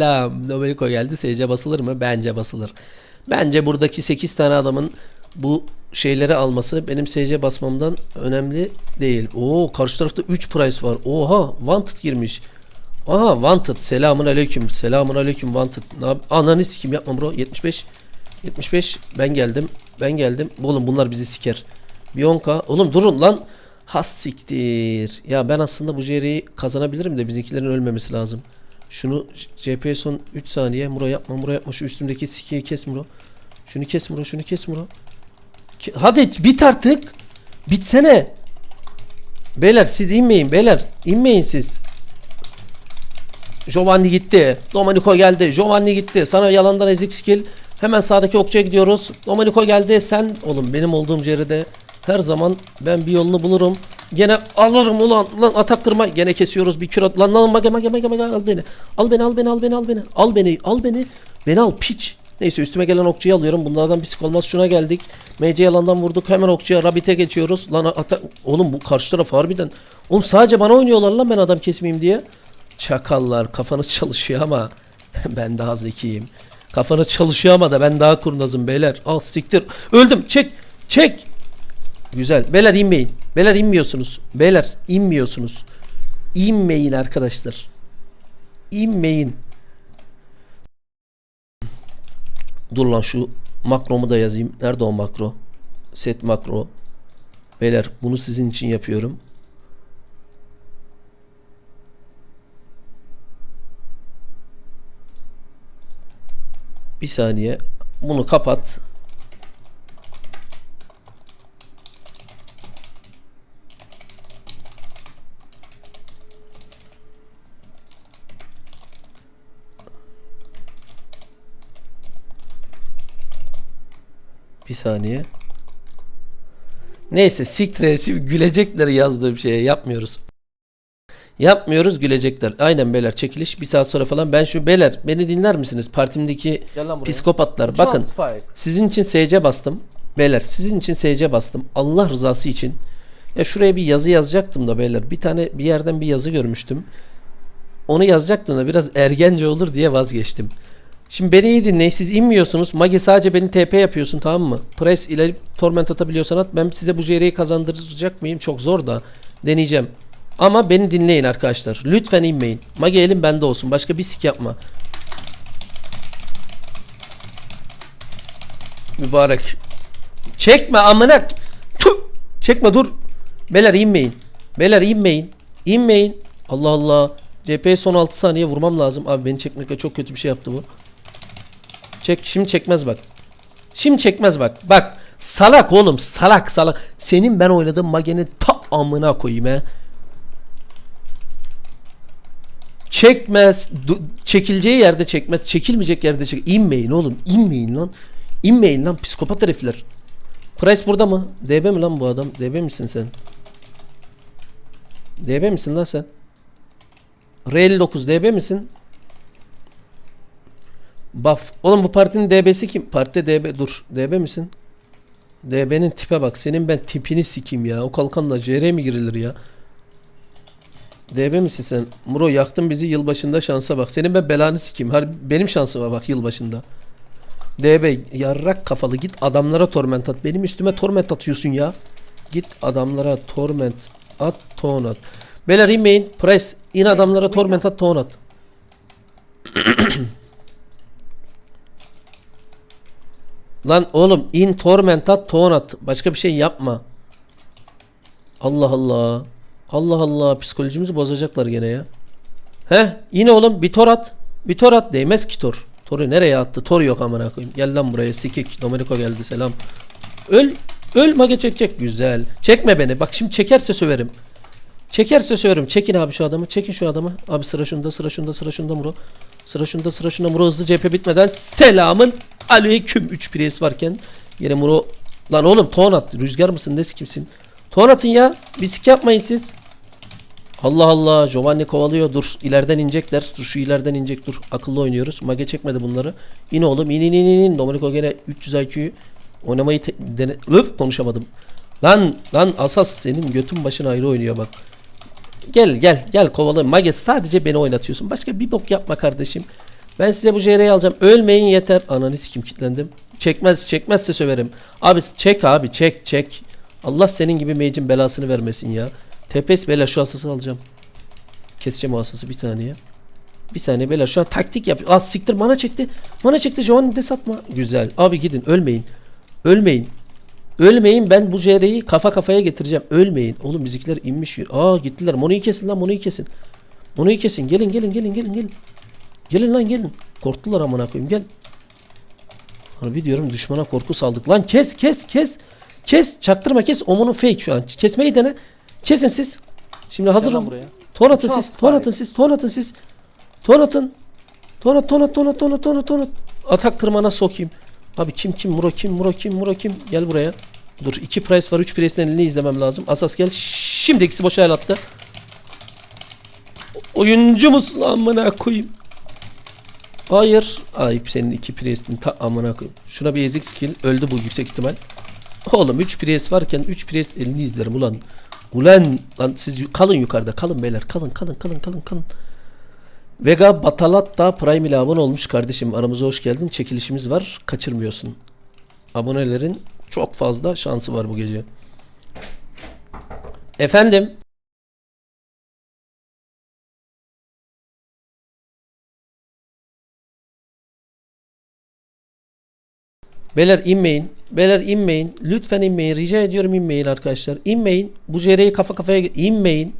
Selam. Domenico geldi. SC basılır mı? Bence basılır. Bence buradaki 8 tane adamın bu şeyleri alması benim SC basmamdan önemli değil. Oo karşı tarafta 3 price var. Oha wanted girmiş. Aha wanted. Selamun aleyküm. Selamun aleyküm wanted. Ne yap- Ananı sikim yapma bro. 75. 75. Ben geldim. Ben geldim. Oğlum bunlar bizi siker. 10k. Oğlum durun lan. Has siktir. Ya ben aslında bu JR'yi kazanabilirim de bizimkilerin ölmemesi lazım. Şunu CP son 3 saniye. Muro yapma Muro yapma. Şu üstümdeki sikiyi kes Muro. Şunu kes Muro. Şunu kes Muro. Ke- Hadi bit artık. Bitsene. Beyler siz inmeyin beyler. İnmeyin siz. Giovanni gitti. Domenico geldi. Giovanni gitti. Sana yalandan ezik skill. Hemen sağdaki okçuya gidiyoruz. Domenico geldi. Sen oğlum benim olduğum yerde her zaman ben bir yolunu bulurum. Gene alırım ulan. Lan atak kırma. Gene kesiyoruz bir kilo. Lan lan mage mage mage mage al beni. Al beni al beni al beni al beni. Al beni al beni. Beni al piç. Neyse üstüme gelen okçuyu alıyorum. Bunlardan bir olmaz. Şuna geldik. MC yalandan vurduk. Hemen okçuya Rabbit'e geçiyoruz. Lan atak. Oğlum bu karşı taraf harbiden. Oğlum sadece bana oynuyorlar lan ben adam kesmeyeyim diye. Çakallar kafanız çalışıyor ama ben daha zekiyim. Kafanız çalışıyor ama da ben daha kurnazım beyler. Al siktir. Öldüm. Çek. Çek. Güzel. Beyler inmeyin. Beyler inmiyorsunuz. Beyler inmiyorsunuz. İnmeyin arkadaşlar. İnmeyin. Dur lan şu makromu da yazayım. Nerede o makro? Set makro. Beyler bunu sizin için yapıyorum. Bir saniye. Bunu kapat. Bir saniye. Neyse siktir şimdi gülecekler yazdığım şeye yapmıyoruz. Yapmıyoruz gülecekler. Aynen beyler çekiliş bir saat sonra falan. Ben şu beyler beni dinler misiniz? Partimdeki psikopatlar. Bakın Spike. sizin için SC bastım. Beyler sizin için SC bastım. Allah rızası için. Ya şuraya bir yazı yazacaktım da beyler. Bir tane bir yerden bir yazı görmüştüm. Onu yazacaktım da biraz ergence olur diye vazgeçtim. Şimdi beni iyi dinleyin. Siz inmiyorsunuz. Mage sadece beni TP yapıyorsun tamam mı? Press ile torment atabiliyorsan at. Ben size bu JR'yi kazandıracak mıyım? Çok zor da. Deneyeceğim. Ama beni dinleyin arkadaşlar. Lütfen inmeyin. Mage elim bende olsun. Başka bir sik yapma. Mübarek. Çekme amına. Çekme dur. Beyler inmeyin. Beyler inmeyin. İnmeyin. Allah Allah. CP son 6 saniye vurmam lazım. Abi beni çekmekle çok kötü bir şey yaptı bu. Çek. Şimdi çekmez bak. Şimdi çekmez bak. Bak. Salak oğlum. Salak salak. Senin ben oynadığım magenin ta amına koyayım he. Çekmez. Çekileceği yerde çekmez. Çekilmeyecek yerde çek. İnmeyin oğlum. İnmeyin lan. İnmeyin lan psikopat herifler. Price burada mı? DB mi lan bu adam? DB misin sen? DB misin lan sen? R59 DB misin? Buff. Oğlum bu partinin DB'si kim? Partide DB dur. DB misin? DB'nin tipe bak. Senin ben tipini sikeyim ya. O kalkanla JR mi girilir ya? DB misin sen? Muro yaktın bizi yılbaşında şansa bak. Senin ben belanı sikeyim. Har benim şansıma bak yılbaşında. DB yarrak kafalı git adamlara torment at. Benim üstüme torment atıyorsun ya. Git adamlara torment at ton at. Beyler inmeyin. Press. in adamlara torment at ton at. Lan oğlum in torment at. Başka bir şey yapma. Allah Allah. Allah Allah psikolojimizi bozacaklar gene ya. He yine oğlum bir tor at. Bir tor at değmez ki tor. Toru nereye attı? Tor yok amına koyayım. Gel lan buraya sikik. Domenico geldi selam. Öl. Öl mage çekecek. Güzel. Çekme beni. Bak şimdi çekerse söverim. Çekerse söverim. Çekin abi şu adamı. Çekin şu adamı. Abi sıra şunda sıra şunda sıra şunda Muro. Sıra şunda sıra şunda. Muro hızlı cephe bitmeden selamın aleyküm 3 pres varken yine Muro lan oğlum ton at rüzgar mısın ne kimsin ton atın ya bir sik yapmayın siz. Allah Allah Giovanni kovalıyor. Dur ileriden inecekler. Dur şu ileriden inecek. Dur akıllı oynuyoruz. Mage çekmedi bunları. İn oğlum in in in in, in. Domenico gene 300 IQ oynamayı dene Öp, konuşamadım. Lan lan asas senin götün başın ayrı oynuyor bak Gel gel gel kovalayın. Mage sadece beni oynatıyorsun. Başka bir bok yapma kardeşim. Ben size bu JR'yi alacağım. Ölmeyin yeter. Ananı kim kilitlendim. Çekmez çekmezse söverim. Abi çek abi çek çek. Allah senin gibi mage'in belasını vermesin ya. TPS bela şu asası alacağım. Keseceğim o asası bir saniye. Bir saniye bela şu an taktik yap. Az siktir mana çekti. Mana çekti Giovanni de satma. Güzel. Abi gidin ölmeyin. Ölmeyin. Ölmeyin ben bu JR'yi kafa kafaya getireceğim. Ölmeyin. Oğlum bizimkiler inmiş. Aa gittiler. Mono'yu kesin lan Mono'yu kesin. Mono'yu kesin. Gelin gelin gelin gelin gelin. Gelin lan gelin. Korktular amına koyayım gel. Harbi diyorum düşmana korku saldık. Lan kes kes kes. Kes çaktırma kes. Omunun fake şu an. Kesmeyi dene. Kesin siz. Şimdi hazır olun. Ton atın siz. Ton atın siz. Ton atın siz. Ton atın. Ton at ton at ton at ton at ton at ton at. Atak kırmana sokayım. Abi kim kim Muro kim Muro kim Muro kim. Gel buraya. Dur iki price var. Üç price'den elini izlemem lazım. Asas gel. Şimdi ikisi boşa el attı. Oyuncu musun amına koyayım? Hayır. Ayıp senin iki priest'in ta amına koyayım. Şuna bir ezik skill. Öldü bu yüksek ihtimal. Oğlum 3 priest varken 3 priest elini izlerim ulan. Ulan lan siz kalın yukarıda. Kalın beyler. Kalın kalın kalın kalın kalın. Vega Batalat da Prime ile abone olmuş kardeşim. Aramıza hoş geldin. Çekilişimiz var. Kaçırmıyorsun. Abonelerin çok fazla şansı var bu gece. Efendim. Beyler inmeyin. Beyler inmeyin. Lütfen inmeyin. Rica ediyorum inmeyin arkadaşlar. İnmeyin. Bu JR'yi kafa kafaya inmeyin.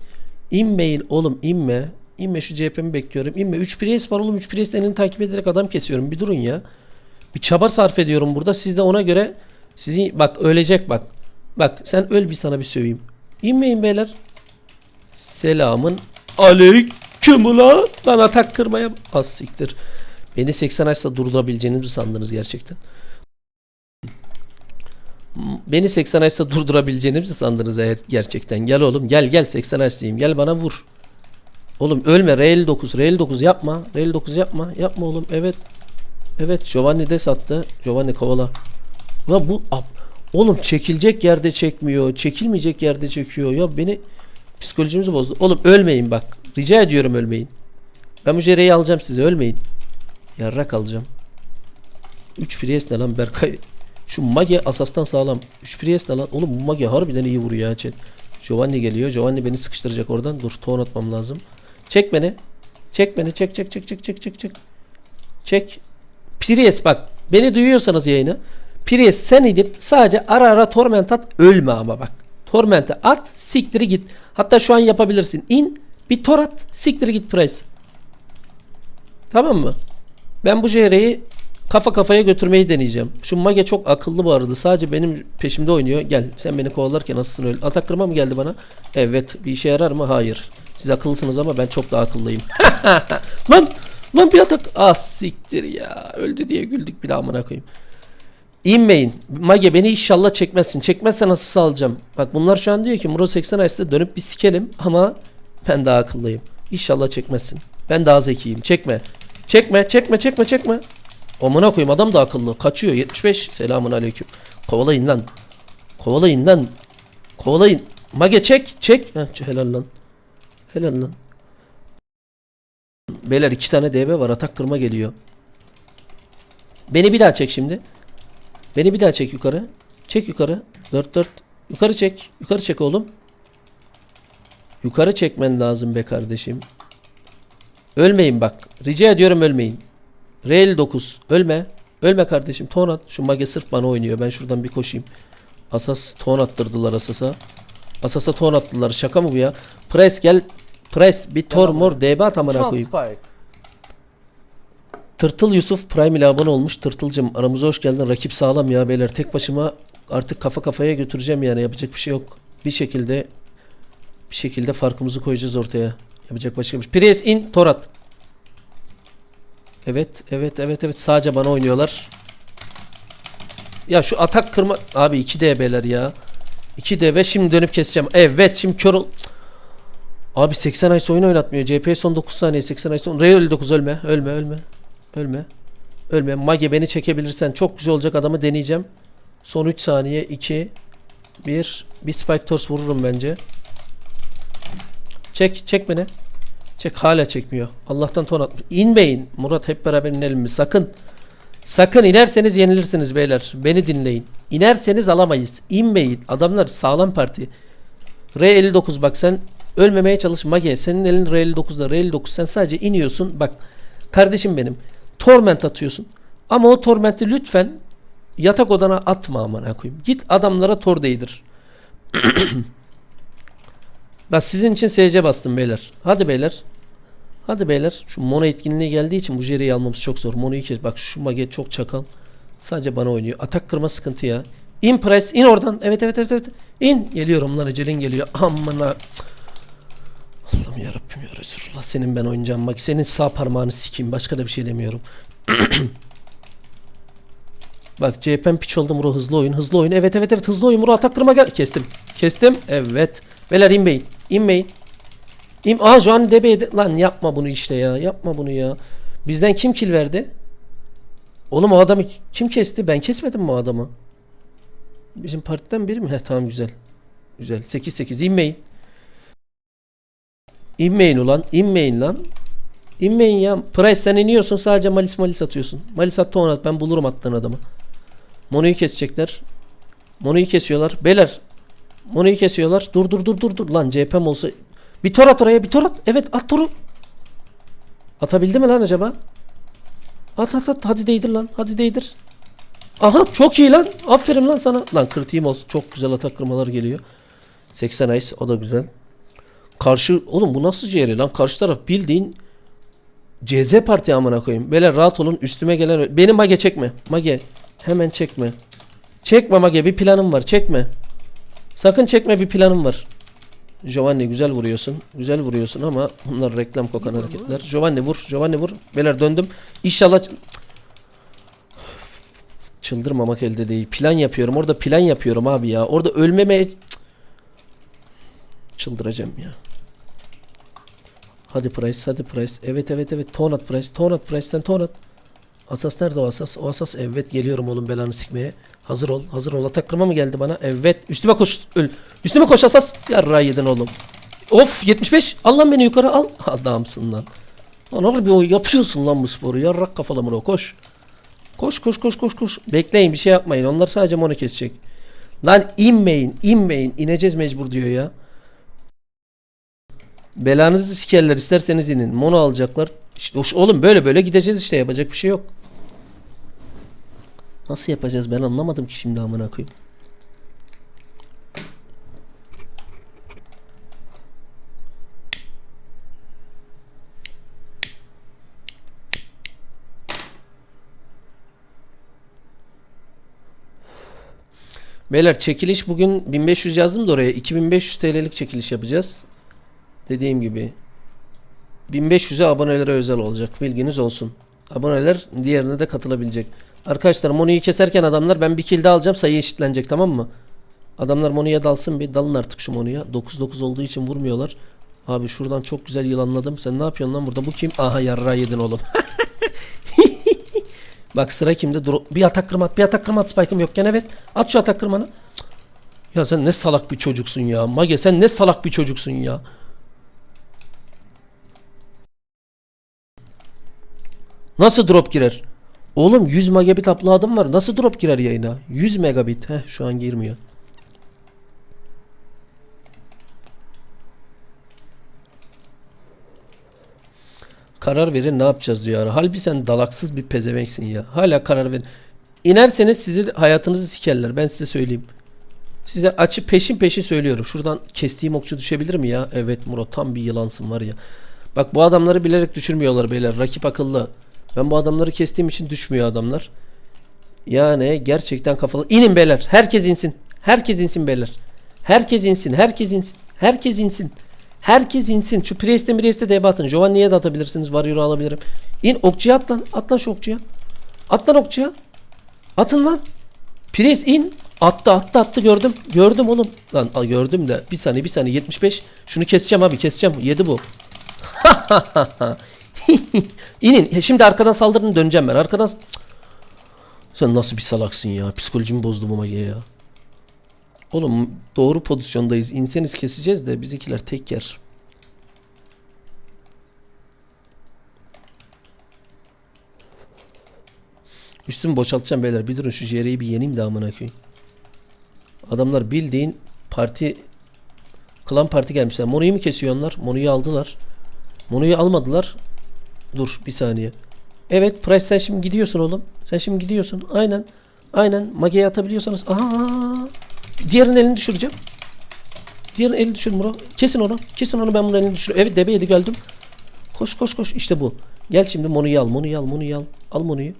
İnmeyin oğlum inme. İnme şu CHP'mi bekliyorum. İnme. 3 Priest var oğlum. 3 Priest elini takip ederek adam kesiyorum. Bir durun ya. Bir çaba sarf ediyorum burada. Siz de ona göre sizi bak ölecek bak. Bak sen öl bir sana bir söveyim. İnmeyin beyler. Selamın aleyküm ulan. Lan atak kırmaya az siktir. Beni 80 açsa durdurabileceğinizi sandınız gerçekten. Beni 80 açsa durdurabileceğinizi sandınız eğer gerçekten. Gel oğlum gel gel 80 aç diyeyim. Gel bana vur. Oğlum ölme. RL9 RL9 yapma. RL9 yapma. Yapma oğlum. Evet. Evet Giovanni de sattı. Giovanni kovala. Lan bu ab- oğlum çekilecek yerde çekmiyor. Çekilmeyecek yerde çekiyor. Ya beni psikolojimizi bozdu. Oğlum ölmeyin bak. Rica ediyorum ölmeyin. Ben bu JR'yi alacağım size. Ölmeyin. Yarrak alacağım. 3 Priest ne lan Berkay? Şu Mage asastan sağlam. 3 Priest ne lan? Oğlum bu Mage harbiden iyi vuruyor ya. Giovanni geliyor. Giovanni beni sıkıştıracak oradan. Dur ton atmam lazım. Çek beni. Çek beni. Çek çek çek çek çek çek çek. Çek. Priest bak. Beni duyuyorsanız yayını. Priest sen gidip sadece ara ara torment at. Ölme ama bak. Torment'e at. Siktiri git. Hatta şu an yapabilirsin. İn. Bir tor at. Siktiri git Price. Tamam mı? Ben bu JR'yi kafa kafaya götürmeyi deneyeceğim. Şu Mage çok akıllı bu arada. Sadece benim peşimde oynuyor. Gel sen beni kovalarken nasılsın öyle. Atak kırma mı geldi bana? Evet. Bir işe yarar mı? Hayır. Siz akıllısınız ama ben çok daha akıllıyım. lan! Lan bir atak. Ah siktir ya. Öldü diye güldük daha amına koyayım. İnmeyin. Mage beni inşallah çekmezsin. Çekmezse nasıl salacağım? Bak bunlar şu an diyor ki Muro 80 Ice'de dönüp bir sikelim ama ben daha akıllıyım. İnşallah çekmezsin. Ben daha zekiyim. Çekme. Çekme, çekme, çekme, çekme. Amına koyayım adam da akıllı. Kaçıyor. 75. Selamun aleyküm. Kovalayın lan. Kovalayın lan. Kovalayın. Mage çek, çek. Heh, helal lan. Helal lan. Beyler iki tane DB var. Atak kırma geliyor. Beni bir daha çek şimdi. Beni bir daha çek yukarı. Çek yukarı. 4 4. Yukarı çek. Yukarı çek oğlum. Yukarı çekmen lazım be kardeşim. Ölmeyin bak. Rica ediyorum ölmeyin. Rail 9. Ölme. Ölme kardeşim. Ton at. Şu mage sırf bana oynuyor. Ben şuradan bir koşayım. Asas ton attırdılar Asas'a. Asas'a ton attılar. Şaka mı bu ya? Press gel. Press bir tor mor DB at amına koyayım. Spike. Tırtıl Yusuf Prime ile abone olmuş. Tırtılcım aramıza hoş geldin. Rakip sağlam ya beyler. Tek başıma artık kafa kafaya götüreceğim yani. Yapacak bir şey yok. Bir şekilde bir şekilde farkımızı koyacağız ortaya. Yapacak başka bir şey. Priest in Torat. Evet, evet, evet, evet. Sadece bana oynuyorlar. Ya şu atak kırma... Abi 2 DB'ler ya. 2 DB şimdi dönüp keseceğim. Evet şimdi kör ol... Abi 80 ay oyun oynatmıyor. CP son 9 saniye 80 ay son. Real 9 ölme. Ölme ölme. Ölme. Ölme. Mage beni çekebilirsen çok güzel olacak adamı deneyeceğim. Son 3 saniye 2 1 bir Spike Tors vururum bence. Çek çek beni. Çek hala çekmiyor. Allah'tan ton atmış. İnmeyin. Murat hep beraber inelim mi? Sakın. Sakın inerseniz yenilirsiniz beyler. Beni dinleyin. İnerseniz alamayız. İnmeyin. Adamlar sağlam parti. R59 bak sen ölmemeye çalış Mage. Senin elin R59'da R59 sen sadece iniyorsun. Bak kardeşim benim. Torment atıyorsun. Ama o tormenti lütfen yatak odana atma amına koyayım. Git adamlara tor değdir. Bak sizin için SC bastım beyler. Hadi beyler. Hadi beyler. Şu mono etkinliği geldiği için bu Jerry'i almamız çok zor. Mono'yu kes. Bak şu mage çok çakal. Sadece bana oynuyor. Atak kırma sıkıntı ya. İn press. in oradan. Evet evet evet evet. İn. Geliyorum lan ecelin geliyor. Amına. Allah'ım yarabbim ya Resulullah. Senin ben oynayacağım. Bak senin sağ parmağını sikeyim. Başka da bir şey demiyorum. Bak CHP'm piç oldu Muro hızlı oyun hızlı oyun evet evet evet hızlı oyun Muro atak kırma gel kestim kestim evet beyler inmeyin inmeyin İn Aa Joan Debe'ye de- lan yapma bunu işte ya yapma bunu ya bizden kim kill verdi oğlum o adamı kim kesti ben kesmedim mi o adamı bizim partiden biri mi Heh, tamam güzel güzel 8-8 inmeyin inmeyin ulan inmeyin lan İnmeyin ya. Price sen iniyorsun sadece malis malis atıyorsun. Malis at ton ben bulurum attığın adamı. Mono'yu kesecekler. Mono'yu kesiyorlar. Beyler. Mono'yu kesiyorlar. Dur dur dur dur dur. Lan CHP'm olsa. Bir tor at oraya bir tor at. Evet at toru. Atabildi mi lan acaba? At at at. Hadi değdir lan. Hadi değdir. Aha çok iyi lan. Aferin lan sana. Lan kritiğim olsun. Çok güzel atak kırmalar geliyor. 80 ice. O da güzel. Karşı oğlum bu nasıl ciğeri lan? Karşı taraf bildiğin CZ parti amına koyayım. Böyle rahat olun üstüme gelen beni mage çekme. Mage hemen çekme. Çekme mage bir planım var çekme. Sakın çekme bir planım var. Giovanni güzel vuruyorsun. Güzel vuruyorsun ama bunlar reklam kokan hareketler. Giovanni vur. Giovanni vur. Beyler döndüm. İnşallah çıldırmamak elde değil. Plan yapıyorum. Orada plan yapıyorum abi ya. Orada ölmemeye çıldıracağım ya. Hadi Price, hadi Price. Evet evet evet. Tonat Price, Tonat Price, sen Tonat. Asas nerede o asas? O asas evet geliyorum oğlum belanı sikmeye. Hazır ol, hazır ol. Atak kırma mı geldi bana? Evet. Üstüme koş, öl. Üstüme koş asas. Yarra yedin oğlum. Of 75. Al lan beni yukarı al. Adamsın lan. Lan harbi yapıyorsun lan bu sporu. Yarrak kafalı mı? Koş. Koş koş koş koş koş. Bekleyin bir şey yapmayın. Onlar sadece mono kesecek. Lan inmeyin, inmeyin. İneceğiz mecbur diyor ya. Belanızı sikerler isterseniz inin. Mono alacaklar. İşte oğlum böyle böyle gideceğiz işte yapacak bir şey yok. Nasıl yapacağız ben anlamadım ki şimdi amına koyayım. Beyler çekiliş bugün 1500 yazdım da oraya 2500 TL'lik çekiliş yapacağız. Dediğim gibi 1500'e abonelere özel olacak. Bilginiz olsun. Aboneler diğerine de katılabilecek. Arkadaşlar Monu'yu keserken adamlar ben bir kill daha alacağım sayı eşitlenecek tamam mı? Adamlar Monu'ya dalsın bir dalın artık şu Monu'ya. 9-9 olduğu için vurmuyorlar. Abi şuradan çok güzel yılanladım. Sen ne yapıyorsun lan burada? Bu kim? Aha yarra yedin oğlum. Bak sıra kimde? Dur, bir atak kırma. Bir atak kırma at Spike'ım yokken evet. At şu atak kırmanı. Ya sen ne salak bir çocuksun ya. Mage sen ne salak bir çocuksun ya. Nasıl drop girer? Oğlum 100 megabit upload'ım var. Nasıl drop girer yayına? 100 megabit. Heh şu an girmiyor. Karar verin ne yapacağız diyor. Halbuki sen dalaksız bir pezevenksin ya. Hala karar verin. İnerseniz sizi hayatınızı sikerler. Ben size söyleyeyim. Size açıp peşin peşin söylüyorum. Şuradan kestiğim okçu düşebilir mi ya? Evet Murat tam bir yılansın var ya. Bak bu adamları bilerek düşürmüyorlar beyler. Rakip akıllı. Ben bu adamları kestiğim için düşmüyor adamlar. Yani gerçekten kafalı. İnin beyler. Herkes insin. Herkes insin beyler. Herkes insin. Herkes insin. Herkes insin. Herkes insin. Şu Priest'e Priest'e DB atın. Giovanni'ye de atabilirsiniz. Warrior'u alabilirim. İn okçuya at lan. At lan şu okçuya. At lan okçuya. Atın lan. Priest in. Attı attı attı gördüm. Gördüm oğlum. Lan a, gördüm de. Bir saniye bir saniye. 75. Şunu keseceğim abi keseceğim. Yedi bu. İnin. E, şimdi arkadan saldırın döneceğim ben. Arkadan... Sen nasıl bir salaksın ya? Psikolojimi bozdum ama ya. Oğlum doğru pozisyondayız. İnseniz keseceğiz de bizikiler tek yer. Üstümü boşaltacağım beyler. Bir durun şu JR'yi bir yeneyim de amına koyayım. Adamlar bildiğin parti klan parti gelmişler. Monu'yu mu kesiyor onlar? Monu'yu aldılar. Monu'yu almadılar. Dur bir saniye. Evet Price sen şimdi gidiyorsun oğlum. Sen şimdi gidiyorsun. Aynen. Aynen. Mage'ye atabiliyorsanız. Aha. Diğerinin elini düşüreceğim. Diğerinin elini düşür Muro. Kesin onu. Kesin onu ben bunun elini düşürüyorum. Evet debe yedi geldim. Koş koş koş. İşte bu. Gel şimdi Monu'yu al. Monu'yu al. Monu'yu al. Al Monu'yu.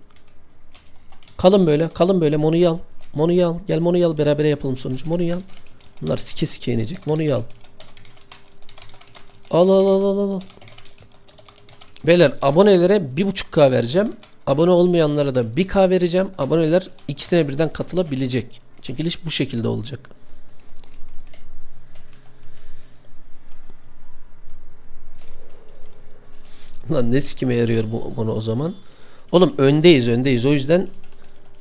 Kalın böyle. Kalın böyle. Monu'yu al. Monu'yu al. Gel Monu'yu al. Beraber yapalım sonucu. Monu'yu al. Bunlar sike sike inecek. Monu'yu al. Al al al al al. Beyler abonelere 1.5k vereceğim. Abone olmayanlara da 1k vereceğim. Aboneler ikisine birden katılabilecek. Çekiliş bu şekilde olacak. Lan ne sikime yarıyor bu bunu o zaman? Oğlum öndeyiz öndeyiz o yüzden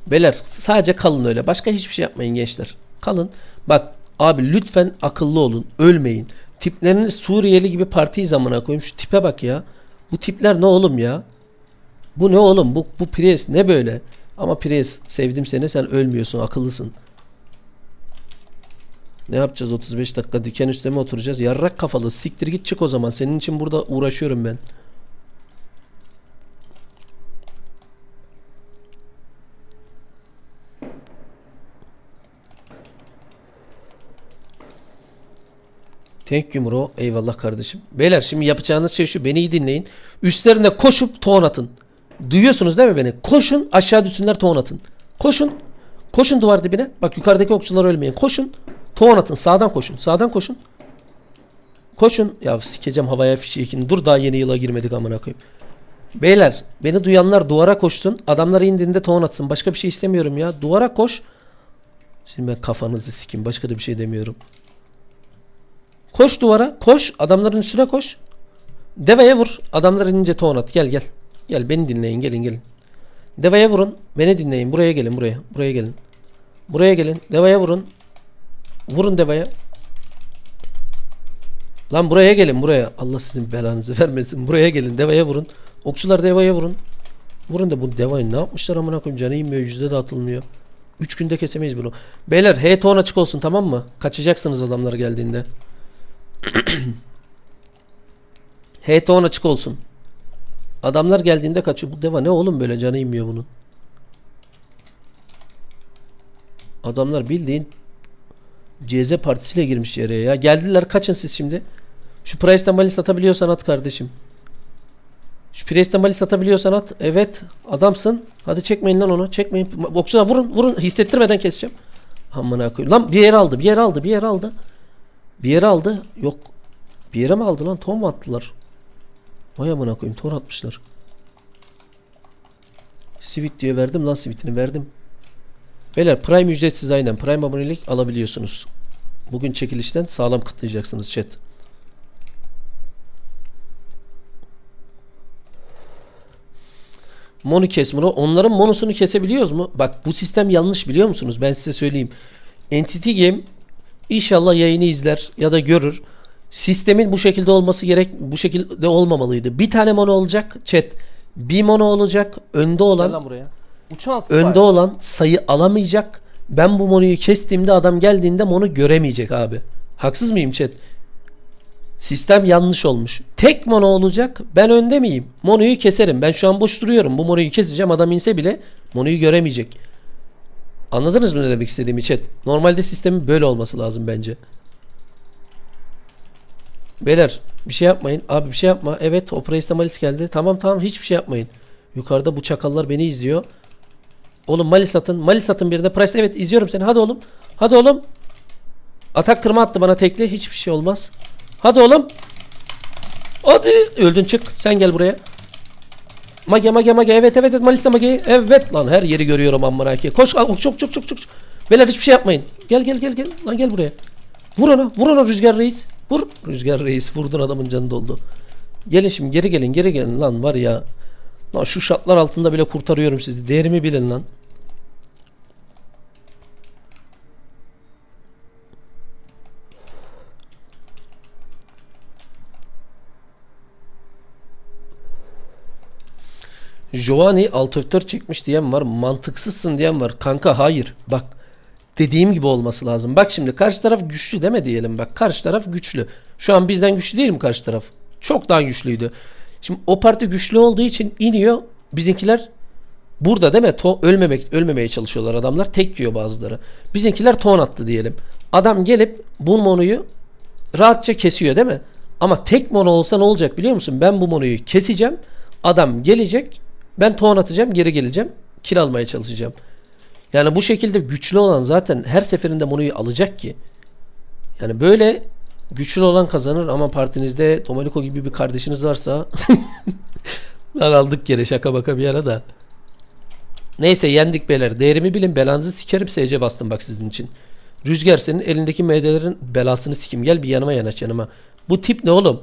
Beyler sadece kalın öyle. Başka hiçbir şey yapmayın gençler. Kalın. Bak abi lütfen akıllı olun. Ölmeyin. Tipleriniz Suriyeli gibi partiyi zamana koyayım. Şu tipe bak ya. Bu tipler ne oğlum ya? Bu ne oğlum? Bu, bu Prius ne böyle? Ama Prius sevdim seni sen ölmüyorsun akıllısın. Ne yapacağız 35 dakika diken üstüne oturacağız? Yarrak kafalı siktir git çık o zaman. Senin için burada uğraşıyorum ben. Thank you bro. Eyvallah kardeşim. Beyler şimdi yapacağınız şey şu. Beni iyi dinleyin. Üstlerine koşup ton atın. Duyuyorsunuz değil mi beni? Koşun aşağı düşsünler ton atın. Koşun. Koşun duvar dibine. Bak yukarıdaki okçular ölmeyin. Koşun. Ton atın. Sağdan koşun. Sağdan koşun. Koşun. Ya sikeceğim havaya fişeğini. Dur daha yeni yıla girmedik amına koyayım. Beyler beni duyanlar duvara koşsun. Adamlar indiğinde ton atsın. Başka bir şey istemiyorum ya. Duvara koş. Şimdi ben kafanızı sikim. Başka da bir şey demiyorum. Koş duvara. Koş. Adamların üstüne koş. Deveye vur. Adamlar inince ton at. Gel gel. Gel beni dinleyin. Gelin gelin. Deveye vurun. Beni dinleyin. Buraya gelin. Buraya. Buraya gelin. Buraya gelin. Deveye vurun. Vurun deveye. Lan buraya gelin buraya. Allah sizin belanızı vermesin. Buraya gelin. Deveye vurun. Okçular deveye vurun. Vurun da bu devayı ne yapmışlar amına koyayım. Canı inmiyor. Yüzde de atılmıyor. 3 günde kesemeyiz bunu. Beyler H ton açık olsun tamam mı? Kaçacaksınız adamlar geldiğinde. H-Ton açık olsun. Adamlar geldiğinde kaçıyor. Bu deva ne oğlum böyle canı inmiyor bunun. Adamlar bildiğin CZ partisiyle girmiş yere ya. Geldiler kaçın siz şimdi. Şu Price'den mali satabiliyorsan at kardeşim. Şu Price'den mali satabiliyorsan at. Evet adamsın. Hadi çekmeyin lan onu. Çekmeyin. Okçular vurun vurun. Hissettirmeden keseceğim. Amına koyayım. Lan bir yer aldı. Bir yer aldı. Bir yer aldı. Bir yere aldı. Yok. Bir yere mi aldı lan? Ton mu attılar? Vay amına koyayım. Ton atmışlar. Sivit diye verdim lan sivitini verdim. Beyler Prime ücretsiz aynen. Prime abonelik alabiliyorsunuz. Bugün çekilişten sağlam kıtlayacaksınız chat. Monu kes. Onların monosunu kesebiliyoruz mu? Bak bu sistem yanlış biliyor musunuz? Ben size söyleyeyim. Entity Game İnşallah yayını izler ya da görür. Sistemin bu şekilde olması gerek bu şekilde olmamalıydı. Bir tane mono olacak chat. Bir mono olacak. Önde olan Gel lan buraya. Uçan spy. önde olan sayı alamayacak. Ben bu monoyu kestiğimde adam geldiğinde mono göremeyecek abi. Haksız mıyım chat? Sistem yanlış olmuş. Tek mono olacak. Ben önde miyim? Monoyu keserim. Ben şu an boş duruyorum. Bu monoyu keseceğim. Adam inse bile monoyu göremeyecek. Anladınız mı ne demek istediğimi chat? Normalde sistemin böyle olması lazım bence. Beyler bir şey yapmayın. Abi bir şey yapma. Evet o Malis geldi. Tamam tamam hiçbir şey yapmayın. Yukarıda bu çakallar beni izliyor. Oğlum Malis atın. Malis atın bir de. Price evet izliyorum seni. Hadi oğlum. Hadi oğlum. Atak kırma attı bana tekli. Hiçbir şey olmaz. Hadi oğlum. Hadi. Öldün çık. Sen gel buraya. Mage mage mage. Evet evet evet. Malis'te mage. Evet lan. Her yeri görüyorum amına ki koş al, çok çok çok çok beyler hiçbir şey yapmayın. Gel gel gel gel. Lan gel buraya. Vur ona vur ona rüzgar reis. Vur. Rüzgar reis vurdun adamın canı doldu. Gelin şimdi geri gelin geri gelin. Lan var ya. Lan şu şartlar altında bile kurtarıyorum sizi. Değerimi bilin lan Giovanni alt F4 çekmiş diyen var. Mantıksızsın diyen var. Kanka hayır. Bak dediğim gibi olması lazım. Bak şimdi karşı taraf güçlü deme diyelim. Bak karşı taraf güçlü. Şu an bizden güçlü değil mi karşı taraf? Çok daha güçlüydü. Şimdi o parti güçlü olduğu için iniyor. Bizimkiler burada değil mi? To ölmemek ölmemeye çalışıyorlar adamlar. Tek yiyor bazıları. Bizimkiler ton attı diyelim. Adam gelip bu monoyu rahatça kesiyor değil mi? Ama tek mono olsa ne olacak biliyor musun? Ben bu monoyu keseceğim. Adam gelecek. Ben ton atacağım. Geri geleceğim. Kill almaya çalışacağım. Yani bu şekilde güçlü olan zaten her seferinde monoyu alacak ki. Yani böyle güçlü olan kazanır ama partinizde Domenico gibi bir kardeşiniz varsa lan aldık yere şaka baka bir ara da. Neyse yendik beyler. Değerimi bilin belanızı sikerim SC bastım bak sizin için. Rüzgar senin elindeki MD'lerin belasını sikim. Gel bir yanıma yanaş yanıma. Bu tip ne oğlum?